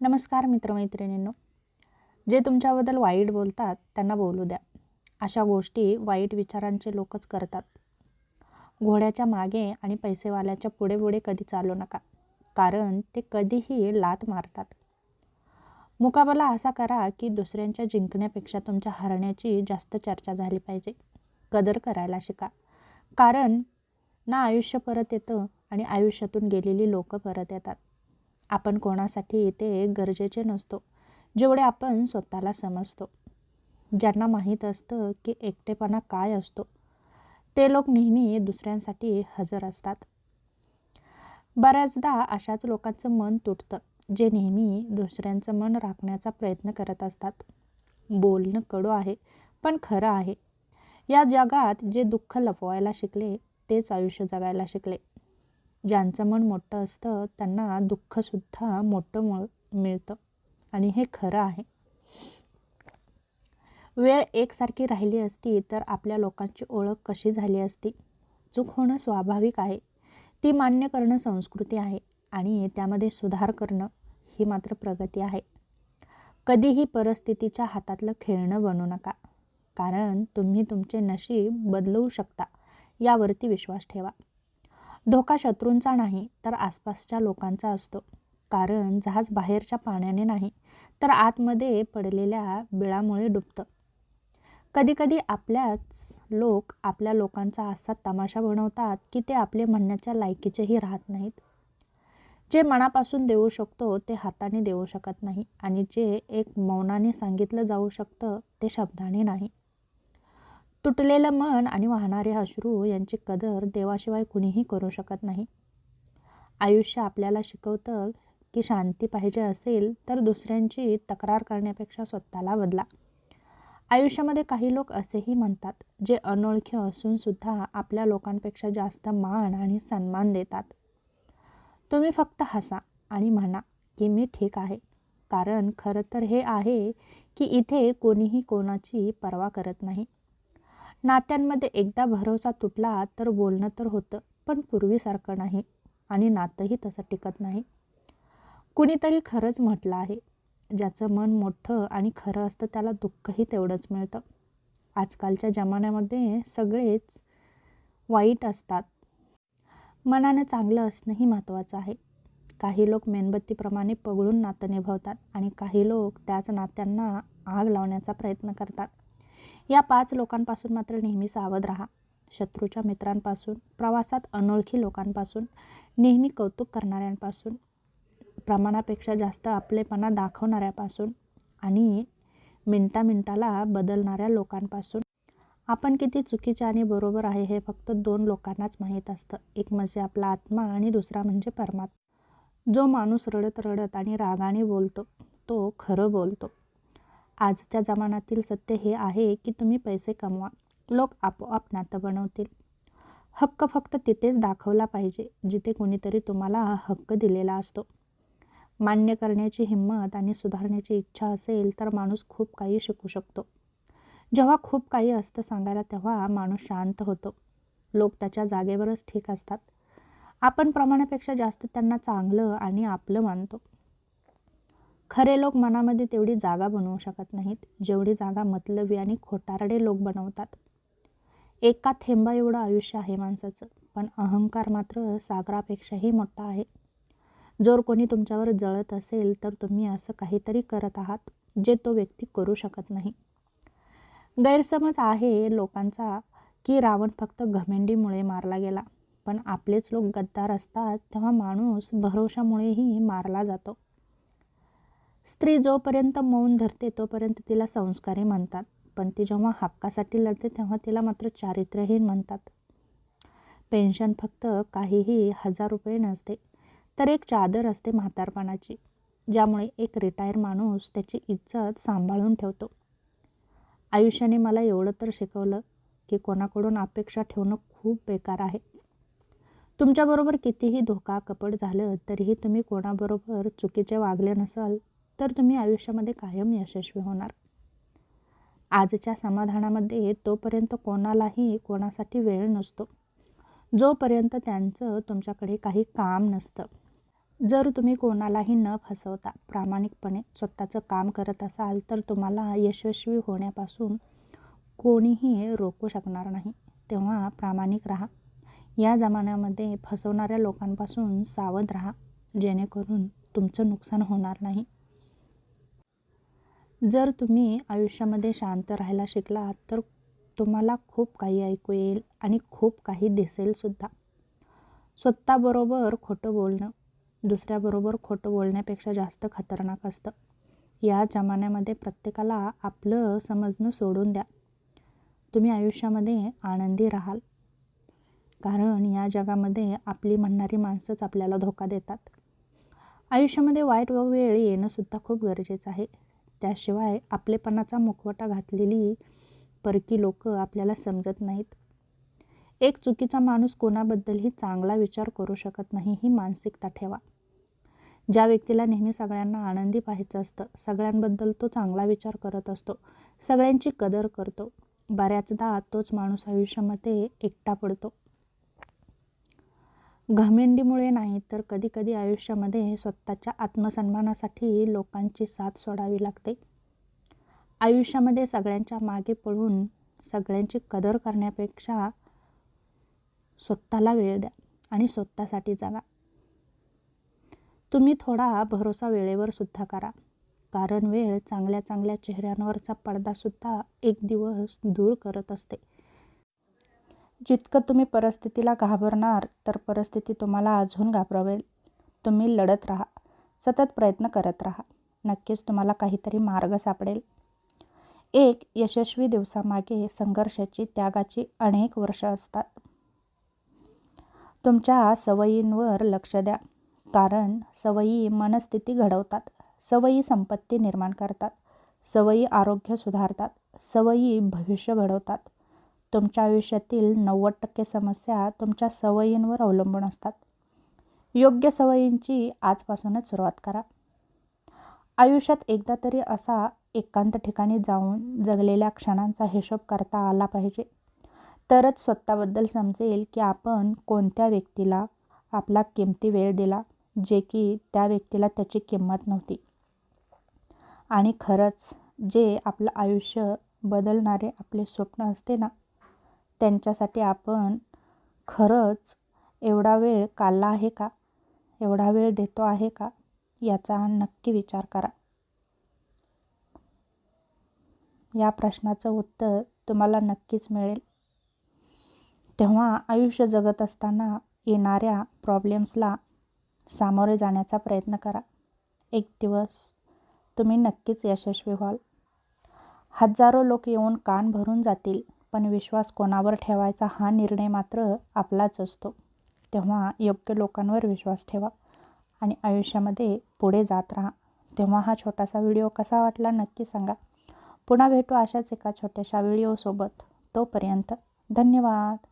नमस्कार मित्रमैत्रिणींनो. जे तुमच्याबद्दल वाईट बोलतात त्यांना बोलू द्या. अशा गोष्टी वाईट विचारांचे लोकच करतात. घोड्याच्या मागे आणि पैसेवाल्याच्या पुढे पुढे कधी चालू नका. कारण ते कधीही लात मारतात. मुकाबला असा करा की दुसऱ्यांच्या जिंकण्यापेक्षा तुमच्या हरण्याची जास्त चर्चा झाली पाहिजे. कदर करायला शिका. कारण ना आयुष्य परत येतं आणि आयुष्यातून गेलेली लोकं परत येतात. आपण कोणासाठी येते गरजेचे नसतो जेवढे आपण स्वतःला समजतो. ज्यांना माहीत असतं की एकटेपणा काय असतो ते लोक नेहमी दुसऱ्यांसाठी हजर असतात. बऱ्याचदा अशाच लोकांचं मन तुटतं जे नेहमी दुसऱ्यांचं मन राखण्याचा प्रयत्न करत असतात. बोलणं कडू आहे पण खरं आहे. या जगात जे दुःख लपवायला शिकले तेच आयुष्य जगायला शिकले. ज्यांचं मन मोठं असतं त्यांना दुःखसुद्धा मोठं मळ मिळतं. आणि हे खरं आहे. वेळ एकसारखी राहिली असती तर आपल्या लोकांची ओळख कशी झाली असती? चूक होणं स्वाभाविक आहे. ती मान्य करणं संस्कृती आहे. आणि त्यामध्ये सुधार करणं ही मात्र प्रगती आहे. कधीही परिस्थितीच्या हातातलं खेळणं बनू नका. कारण तुम्ही तुमचे नशीब बदलवू शकता यावरती विश्वास ठेवा. धोका शत्रूंचा नाही तर आसपासच्या लोकांचा असतो. कारण जहाज बाहेरच्या पाण्याने नाही तर आतमध्ये पडलेल्या बिळामुळे डुबतं. कधीकधी आपल्याच लोक आपल्या लोकांचा असा तमाशा बनवतात की ते आपले म्हणण्याच्या लायकीचेही राहत नाहीत. जे मनापासून देऊ शकतो ते हाताने देऊ शकत नाही आणि जे एक मौनाने सांगितलं जाऊ शकतं ते शब्दाने नाही. तुटलेलं मन आणि वाहणारे अश्रू यांची कदर देवाशिवाय कुणीही करू शकत नाही. आयुष्य आपल्याला शिकवतं की शांती पाहिजे असेल तर दुसऱ्यांची तक्रार करण्यापेक्षा स्वतःला बदला. आयुष्यामध्ये काही लोक असेही म्हणतात जे अनोळखी असूनसुद्धा आपल्या लोकांपेक्षा जास्त मान आणि सन्मान देतात. तुम्ही फक्त हसा आणि म्हणा की मी ठीक आहे कारण खरं तर हे आहे की इथे कोणीही कोणाची पर्वा करत नाही. नात्यांमध्ये एकदा भरोसा तुटला तर बोलणं तर होतं पण पूर्वीसारखं नाही आणि नातंही तसं टिकत नाही. कुणीतरी खरंच म्हटलं आहे. ज्याचं मन मोठं आणि खरं असतं त्याला दुःखही तेवढंच मिळतं. आजकालच्या जमान्यामध्ये सगळेच वाईट असतात. मनानं चांगलं असणंही महत्त्वाचं आहे. काही लोक मेणबत्तीप्रमाणे पगळून नातं निभावतात आणि काही लोक त्याच नात्यांना आग लावण्याचा प्रयत्न करतात. या पाच लोकांपासून मात्र नेहमी सावध राहा. शत्रूच्या मित्रांपासून प्रवासात अनोळखी लोकांपासून नेहमी कौतुक करणाऱ्यांपासून प्रमाणापेक्षा जास्त आपलेपणा दाखवणाऱ्यापासून आणि मिनटा मिनटाला बदलणाऱ्या लोकांपासून. आपण किती चुकीचे आणि बरोबर आहे हे फक्त दोन लोकांनाच माहीत असतं. एक म्हणजे आपला आत्मा आणि दुसरा म्हणजे परमात्मा. जो माणूस रडत रडत आणि रागाने बोलतो तो खरं बोलतो. आजच्या जमान्यातील सत्य हे आहे की तुम्ही पैसे कमवा. लोक आपोआप नातं बनवतील. हक्क फक्त तिथेच दाखवला पाहिजे जिथे कोणीतरी तुम्हाला हक्क दिलेला असतो. मान्य करण्याची हिंमत आणि सुधारण्याची इच्छा असेल तर माणूस खूप काही शिकू शकतो. जेव्हा खूप काही असतं सांगायला तेव्हा माणूस शांत होतो. लोक त्याच्या जागेवरच ठीक असतात. आपण प्रमाणापेक्षा जास्त त्यांना चांगलं आणि आपलं मानतो. खरे लोक मनामध्ये तेवढी जागा बनवू शकत नाहीत जेवढी जागा मतलबी आणि खोटारडे लोक बनवतात. एका थेंबा एवढं आयुष्य आहे माणसाचं पण अहंकार मात्र सागरापेक्षाही मोठा आहे. जर कोणी तुमच्यावर जळत असेल तर तुम्ही असं काहीतरी करत आहात जे तो व्यक्ती करू शकत नाही. गैरसमज आहे लोकांचा की रावण फक्त घमेंडीमुळे मारला गेला. पण आपलेच लोक गद्दार असतात तेव्हा माणूस भरोशामुळेही मारला जातो. स्त्री जोपर्यंत मौन धरते तोपर्यंत तिला संस्कारी म्हणतात. पण ती जेव्हा हक्कासाठी लढते तेव्हा तिला मात्र चारित्र्यहीन म्हणतात. पेन्शन फक्त काहीही हजार रुपये नसते तर एक चादर असते म्हातारपणाची ज्यामुळे एक रिटायर माणूस त्याची इज्जत सांभाळून ठेवतो. आयुष्याने मला एवढं तर शिकवलं की कोणाकडून अपेक्षा ठेवणं खूप बेकार आहे. तुमच्याबरोबर कितीही धोका कपट झालं तरीही तुम्ही कोणाबरोबर चुकीचे वागले नसाल तर तुम्ही आयुष्यामध्ये कायम यशस्वी होणार. आजच्या समाधानामध्ये तोपर्यंत कोणालाही कोणासाठी वेळ नसतो. जोपर्यंत त्यांचं तुमच्याकडे काही काम नसतं. जर तुम्ही कोणालाही न फसवता प्रामाणिकपणे स्वतःचं काम करत असाल तर तुम्हाला यशस्वी होण्यापासून कोणीही रोखू शकणार नाही. तेव्हा प्रामाणिक राहा. या जमान्यामध्ये फसवणाऱ्या लोकांपासून सावध राहा जेणेकरून तुमचं नुकसान होणार नाही. जर तुम्ही आयुष्यामध्ये शांत राहायला शिकलात तर तुम्हाला खूप काही ऐकू येईल आणि खूप काही दिसेलसुद्धा स्वतःबरोबर खोटं बोलणं दुसऱ्याबरोबर खोटं बोलण्यापेक्षा जास्त खतरनाक असतं. या जमान्यामध्ये प्रत्येकाला आपलं समजणं सोडून द्या. तुम्ही आयुष्यामध्ये आनंदी राहाल. कारण या जगामध्ये आपली म्हणणारी माणसंच आपल्याला धोका देतात. आयुष्यामध्ये वाईट व वेळ येणंसुद्धा खूप गरजेचं आहे. त्याशिवाय आपलेपणाचा मुखवटा घातलेली परकी लोक आपल्याला समजत नाहीत. एक चुकीचा माणूस कोणाबद्दलही चांगला विचार करू शकत नाही ही मानसिकता ठेवा. ज्या व्यक्तीला नेहमी सगळ्यांना आनंदी पाहायचं असतं सगळ्यांबद्दल तो चांगला विचार करत असतो सगळ्यांची कदर करतो. बऱ्याचदा तोच माणूस आयुष्यामध्ये एकटा पडतो. घमेंडीमुळे नाही तर कधीकधी आयुष्यामध्ये स्वतःच्या आत्मसन्मानासाठी लोकांची साथ सोडावी लागते. आयुष्यामध्ये सगळ्यांच्या मागे पळून सगळ्यांची कदर करण्यापेक्षा स्वतःला वेळ द्या आणि स्वतःसाठी जगा. तुम्ही थोडा भरोसा वेळेवर सुद्धा करा. कारण वेळ चांगल्या चांगल्या चेहऱ्यांवरचा पडदासुद्धा एक दिवस दूर करत असते. जितकं तुम्ही परिस्थितीला घाबरणार तर परिस्थिती तुम्हाला अजून घाबरवेल. तुम्ही लढत राहा. सतत प्रयत्न करत राहा. नक्कीच तुम्हाला काहीतरी मार्ग सापडेल. एक यशस्वी दिवसामागे संघर्षाची त्यागाची अनेक वर्ष असतात. तुमच्या सवयींवर लक्ष द्या. कारण सवयी मनस्थिती घडवतात. सवयी संपत्ती निर्माण करतात. सवयी आरोग्य सुधारतात. सवयी भविष्य घडवतात. तुमच्या आयुष्यातील नव्वद टक्के समस्या तुमच्या सवयींवर अवलंबून असतात. योग्य सवयींची आजपासूनच सुरुवात करा. आयुष्यात एकदा तरी असा एकांत ठिकाणी जाऊन जगलेल्या क्षणांचा हिशोब करता आला पाहिजे. तरच स्वतःबद्दल समजेल की आपण कोणत्या व्यक्तीला आपला किमती वेळ दिला जे की त्या व्यक्तीला त्याची किंमत नव्हती. आणि खरंच जे आपलं आयुष्य बदलणारे आपले स्वप्न असते ना त्यांच्यासाठी आपण खरंच एवढा वेळ काढला आहे का? एवढा वेळ देतो आहे का? याचा नक्की विचार करा. या प्रश्नाचं उत्तर तुम्हाला नक्कीच मिळेल. तेव्हा आयुष्य जगत असताना येणाऱ्या प्रॉब्लेम्सला सामोरे जाण्याचा प्रयत्न करा. एक दिवस तुम्ही नक्कीच यशस्वी व्हाल. हजारो लोक येऊन कान भरून जातील. पण विश्वास कोणावर ठेवायचा हा निर्णय मात्र आपलाच असतो. तेव्हा योग्य लोकांवर विश्वास ठेवा आणि आयुष्यामध्ये पुढे जात राहा. तेव्हा हा छोटासा व्हिडिओ कसा वाटला नक्की सांगा. पुन्हा भेटू अशाच एका छोट्याशा व्हिडिओसोबत. तोपर्यंत धन्यवाद.